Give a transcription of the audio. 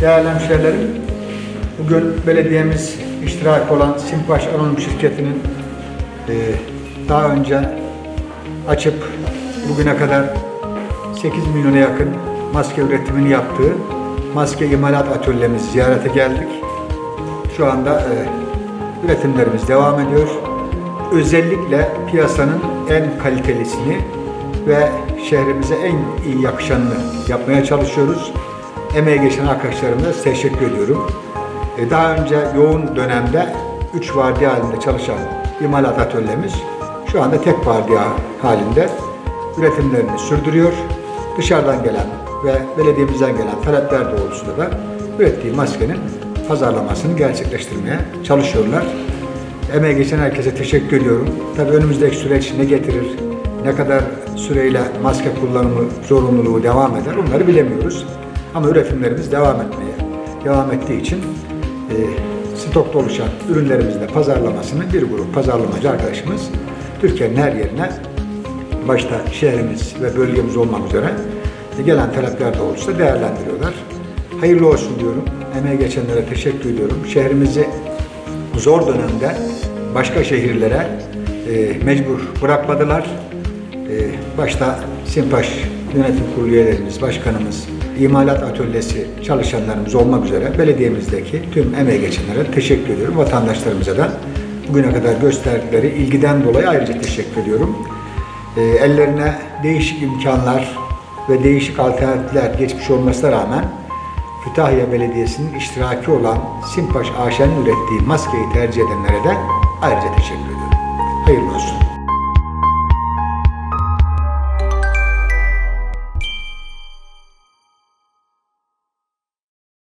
Değerli hemşehrilerim, bugün belediyemiz iştirak olan Simpaş Anonim Şirketi'nin e, daha önce açıp bugüne kadar 8 milyona yakın maske üretimini yaptığı maske imalat atölyemizi ziyarete geldik. Şu anda e, üretimlerimiz devam ediyor. Özellikle piyasanın en kalitelisini ve şehrimize en iyi yakışanını yapmaya çalışıyoruz. Emeği geçen arkadaşlarıma teşekkür ediyorum. E, Daha önce yoğun dönemde 3 vardiya halinde çalışan imalat atölyemiz şu anda tek vardiya halinde üretimlerini sürdürüyor. Dışarıdan gelen ve belediyemizden gelen talepler doğrultusunda da ürettiği maskenin pazarlamasını gerçekleştirmeye çalışıyorlar. Emeği geçen herkese teşekkür ediyorum. Tabii önümüzdeki süreç ne getirir, ne kadar süreyle maske kullanımı zorunluluğu devam eder onları bilemiyoruz. Ama üretimlerimiz devam etmeye devam ettiği için e, stokta oluşan ürünlerimizin de pazarlamasını bir grup pazarlamacı arkadaşımız Türkiye'nin her yerine başta şehrimiz ve bölgemiz olmak üzere e, gelen talepler doğrultusunda değerlendiriyorlar. Hayırlı olsun diyorum. Emeği geçenlere teşekkür ediyorum. Şehrimizi zor dönemde başka şehirlere e, mecbur bırakmadılar. E, başta Simpaş Yönetim Kurulu üyelerimiz, başkanımız, imalat atölyesi çalışanlarımız olmak üzere belediyemizdeki tüm emeği geçenlere teşekkür ediyorum. Vatandaşlarımıza da bugüne kadar gösterdikleri ilgiden dolayı ayrıca teşekkür ediyorum. E, ellerine değişik imkanlar ve değişik alternatifler geçmiş olmasına rağmen Kütahya Belediyesi'nin iştiraki olan Simpaş AŞ'nin ürettiği maskeyi tercih edenlere de ayrıca teşekkür ediyorum. Hayırlı olsun.